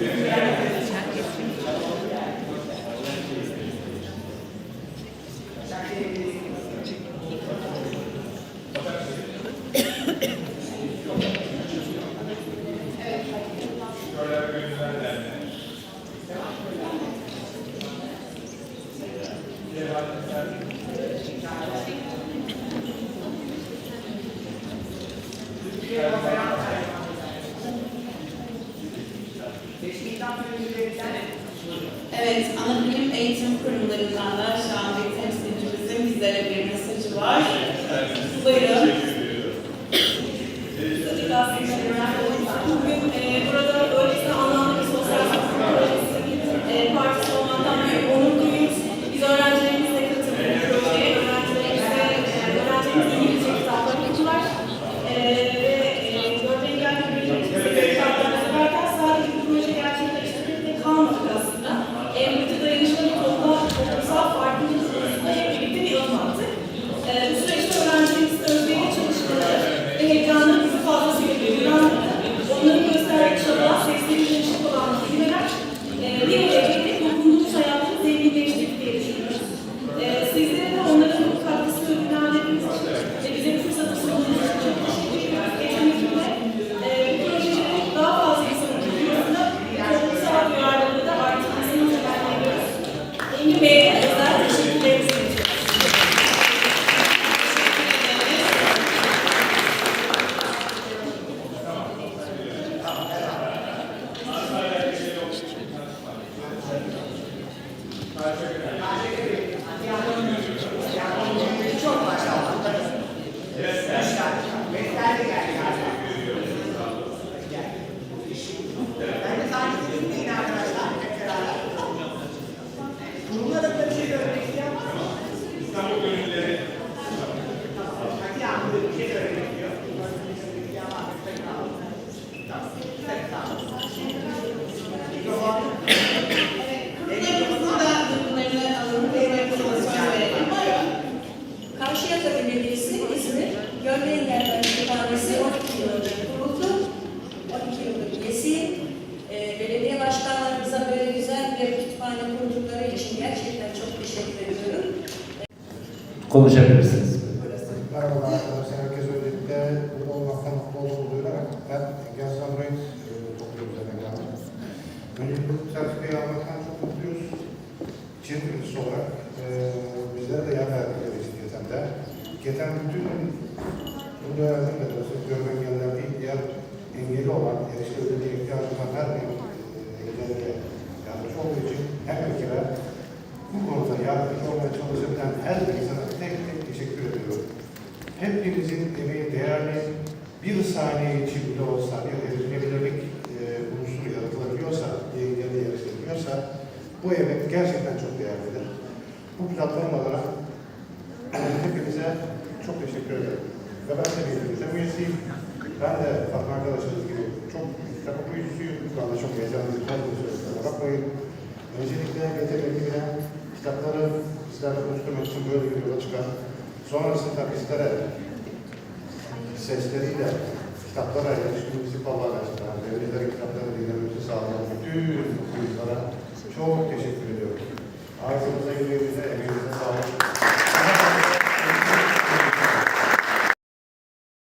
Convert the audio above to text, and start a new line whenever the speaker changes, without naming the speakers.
Evet.
Evet, ana bilim eğitim kurumlarından da şu an bir temsilcimizin bizlere bir mesajı var. Buyurun.
Tabii ki aslında önemli olursa bugün e,
Gölge Engeller Kütüphanesi 12 yıldır kuruldu. 12 yıldır üyesiyim. Ee, belediye başkanlarımıza böyle güzel bir kütüphane kurdukları için gerçekten çok teşekkür ediyorum.
konuşabilirsiniz.
Merhaba arkadaşlar, herkes öncelikle burada olmaktan mutlu olduğumu duyurarak ben Genç Android topluluğu üzerine geldim. Öncelikle bu sertifikayı almaktan çok mutluyuz. Çin ülkesi olarak e, bizlere de yer GETEM'de. GETEM bütün dönemde de olsa görme engelliler değil, diğer engeli olan, erişilebilirliğe ihtiyacı olan her bir e, engelliye yardımcı olduğu için hem ülkede bu konuda yardımcı olmaya çalışırken her bir insana tek tek teşekkür ediyorum. Hepimizin emeği değerli bir saniye için bile olsa bir erişilebilirlik e, unsuru yaratılabiliyorsa, bir yarışılabiliyorsa bu emek gerçekten çok değerlidir. Bu platform olarak teşekkür ederim. Ve ben de bir yüzem üyesiyim. Ben de Fatma arkadaşınız gibi çok kitap okuyucusuyum. Şu anda çok heyecanlıyım. Her bir sözlerine bakmayın. Öncelikle getirdiğimde kitapları sizlerle buluşturmak için böyle bir yola çıkan, sonrasında bizlere sesleriyle kitaplara erişimimizi kolaylaştıran, devletlerin kitapları dinlememizi sağlayan bütün okuyuculara çok teşekkür ediyorum. Ağzınıza, yüreğinize, sağlık.